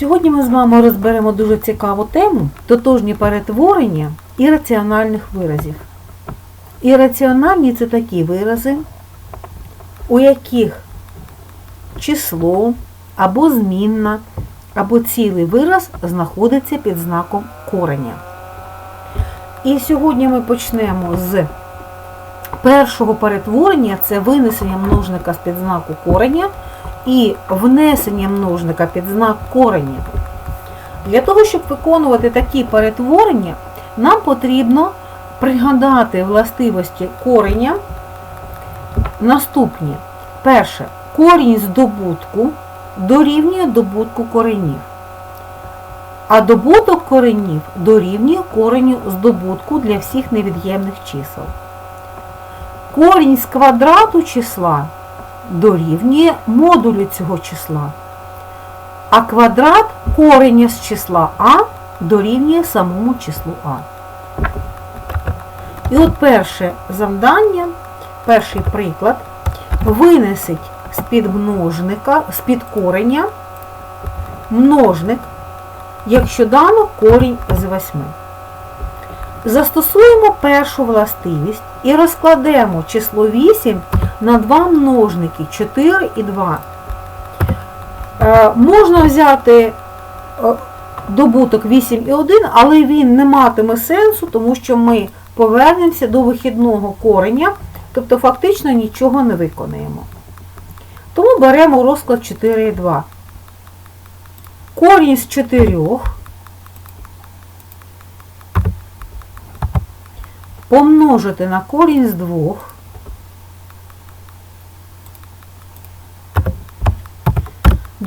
Сьогодні ми з вами розберемо дуже цікаву тему тотожні перетворення ірраціональних виразів. Ірраціональні це такі вирази, у яких число або змінна, або цілий вираз знаходиться під знаком кореня. І сьогодні ми почнемо з першого перетворення це винесення множника з-під знаку кореня і внесення множника під знак кореня. Для того, щоб виконувати такі перетворення, нам потрібно пригадати властивості кореня наступні. Перше, корінь з добутку дорівнює добутку коренів. А добуток коренів дорівнює кореню здобутку для всіх невід'ємних чисел. Корінь з квадрату числа дорівнює модулю цього числа. А квадрат кореня з числа А дорівнює самому числу А. І от перше завдання, перший приклад, винесить з-під множника, з-під кореня множник, якщо дано корінь з 8. Застосуємо першу властивість і розкладемо число 8 на два множники 4 і 2. Е, можна взяти е, добуток 8 і 1, але він не матиме сенсу, тому що ми повернемося до вихідного кореня, тобто фактично нічого не виконаємо. Тому беремо розклад 4 і 2. Корінь з 4 помножити на корінь з 2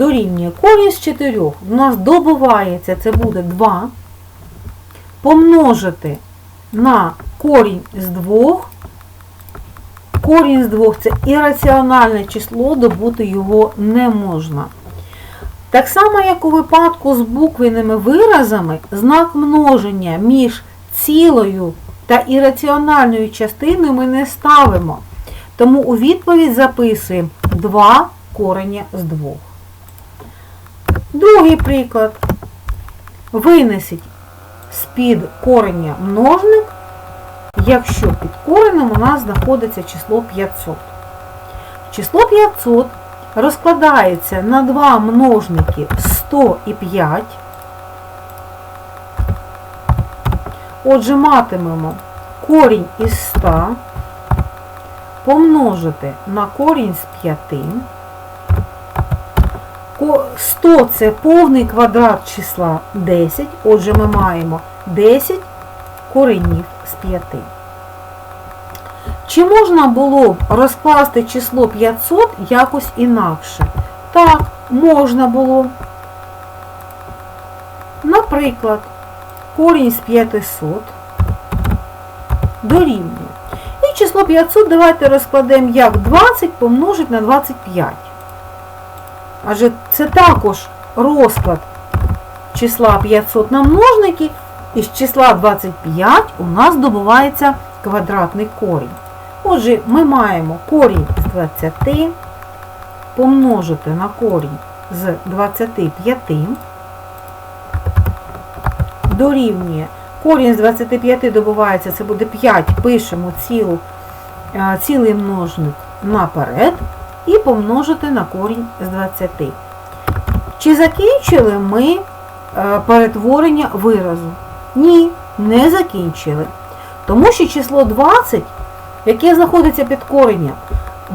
дорівнює корінь з 4. У нас добувається, це буде 2. Помножити на корінь з 2. Корінь з 2 це ірраціональне число, добути його не можна. Так само, як у випадку з буквенними виразами, знак множення між цілою та ірраціональною частиною ми не ставимо. Тому у відповідь записуємо 2 корення з 2. Другий приклад. Винесіть з-під корення множник, якщо під коренем у нас знаходиться число 500. Число 500 розкладається на два множники 100 і 5. Отже, матимемо корінь із 100 помножити на корінь з 5. 100 це повний квадрат числа 10. Отже, ми маємо 10 коренів з 5. Чи можна було б розкласти число 500 якось інакше? Так, можна було. Наприклад, корінь з 500 дорівнює. І число 500 давайте розкладемо як 20 помножить на 25. Адже це також розклад числа 500 на множники, і з числа 25 у нас добувається квадратний корінь. Отже, ми маємо корінь з 20 помножити на корінь з 25 дорівнює. Корінь з 25 добувається, це буде 5, пишемо цілу, цілий множник наперед і помножити на корінь з 20. Чи закінчили ми перетворення виразу? Ні, не закінчили. Тому що число 20, яке знаходиться під коренням,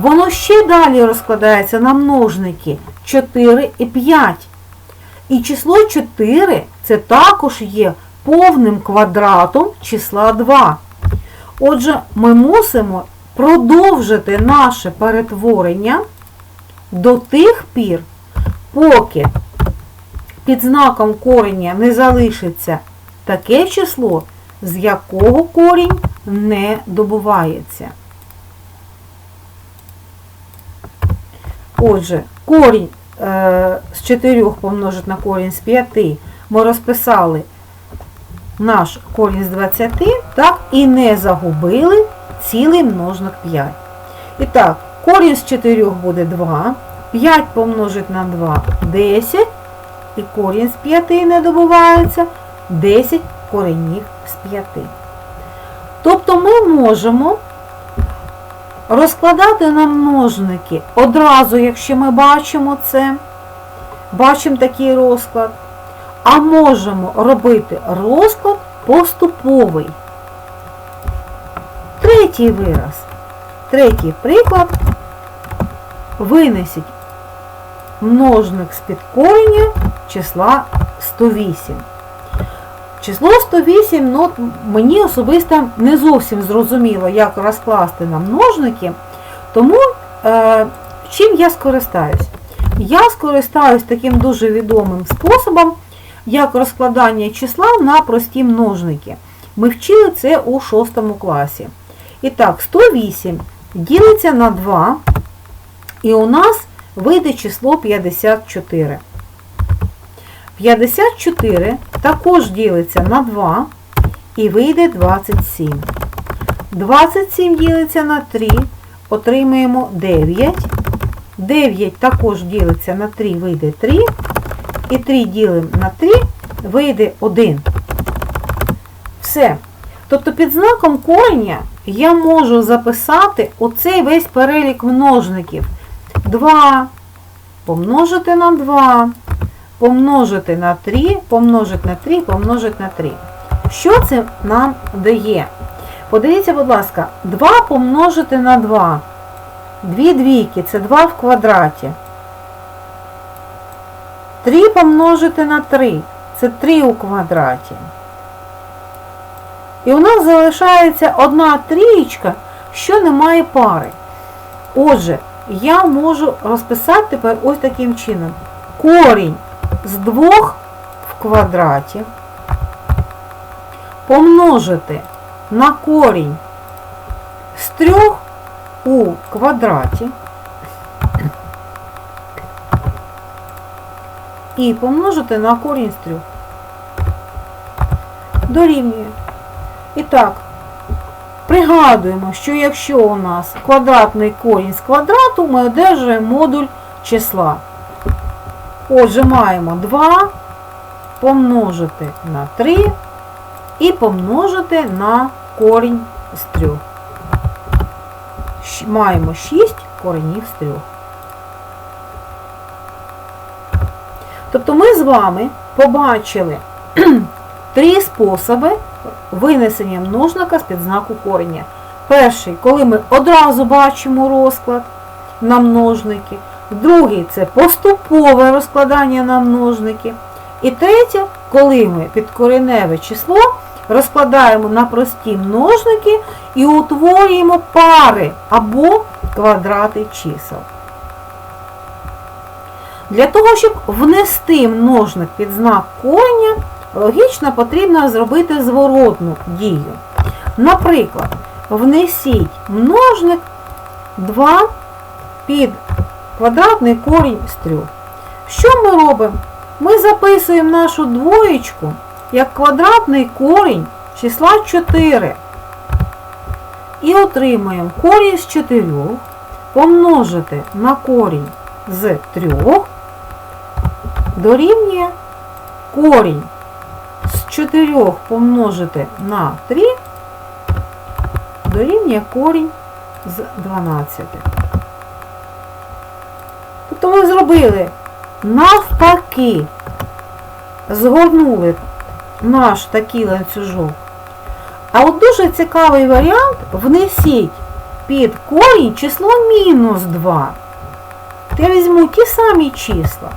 воно ще далі розкладається на множники 4 і 5. І число 4 це також є повним квадратом числа 2. Отже, ми мусимо продовжити наше перетворення до тих пір, поки під знаком корення не залишиться таке число, з якого корінь не добувається. Отже, корінь е, з 4 помножити на корінь з 5 ми розписали наш корінь з 20, так, і не загубили цілий множник 5. І так, корінь з 4 буде 2, 5 помножить на 2 10. і корінь з 5 не добувається 10 коренів з 5. Тобто ми можемо розкладати на множники одразу, якщо ми бачимо це, бачимо такий розклад, а можемо робити розклад поступовий. Третій вираз. Третій приклад. Винесіть множник з підкорення числа 108. Число 108, ну, мені особисто не зовсім зрозуміло, як розкласти на множники, тому е, чим я скористаюсь? Я скористаюсь таким дуже відомим способом, як розкладання числа на прості множники. Ми вчили це у 6 класі. І так, 108 ділиться на 2, і у нас вийде число 54. 54 також ділиться на 2 і вийде 27. 27 ділиться на 3, отримаємо 9. 9 також ділиться на 3, вийде 3. І 3 ділимо на 3, вийде 1. Все. Тобто під знаком кореня я можу записати оцей весь перелік множників. 2 помножити на 2, помножити на 3, помножити на 3, помножити на 3. Що це нам дає? Подивіться, будь ласка, 2 помножити на 2. Дві двійки це 2 в квадраті. 3 помножити на 3 це 3 у квадраті. І у нас залишається одна трієчка, що не має пари. Отже, я можу розписати тепер ось таким чином. Корінь з 2 в квадраті помножити на корінь з 3 у квадраті і помножити на корінь з 3. Дорівнює. І так, пригадуємо, що якщо у нас квадратний корінь з квадрату, ми одержуємо модуль числа. Отже, маємо 2 помножити на 3 і помножити на корінь з 3. Маємо 6 коренів з 3. Тобто ми з вами побачили три способи винесення множника з під знаку кореня. Перший, коли ми одразу бачимо розклад на множники. Другий це поступове розкладання на множники. І третє, коли ми підкореневе число розкладаємо на прості множники і утворюємо пари або квадрати чисел. Для того, щоб внести множник під знак кореня, логічно потрібно зробити зворотну дію. Наприклад, внесіть множник 2 під квадратний корінь з 3. Що ми робимо? Ми записуємо нашу двоєчку як квадратний корінь числа 4. І отримаємо корінь з 4 помножити на корінь з 3 дорівнює корінь 4 помножити на 3 дорівнює корінь з 12. Тобто ми зробили навпаки, згорнули наш такий ланцюжок. А от дуже цікавий варіант внесіть під корінь число мінус 2. Я візьму ті самі числа.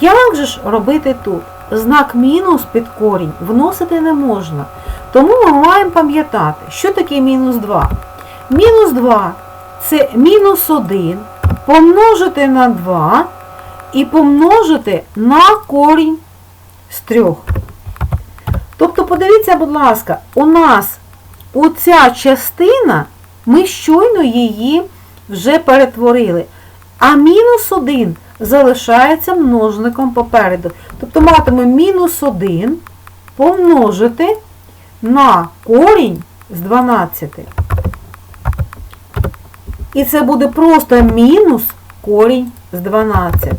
Як же ж робити тут? Знак мінус під корінь вносити не можна. Тому ми маємо пам'ятати, що таке мінус 2. Мінус 2 це мінус 1 помножити на 2 і помножити на корінь з 3. Тобто, подивіться, будь ласка, у нас оця частина, ми щойно її вже перетворили. А мінус 1 залишається множником попереду. Тобто матиме мінус 1 помножити на корінь з 12. І це буде просто мінус корінь з 12.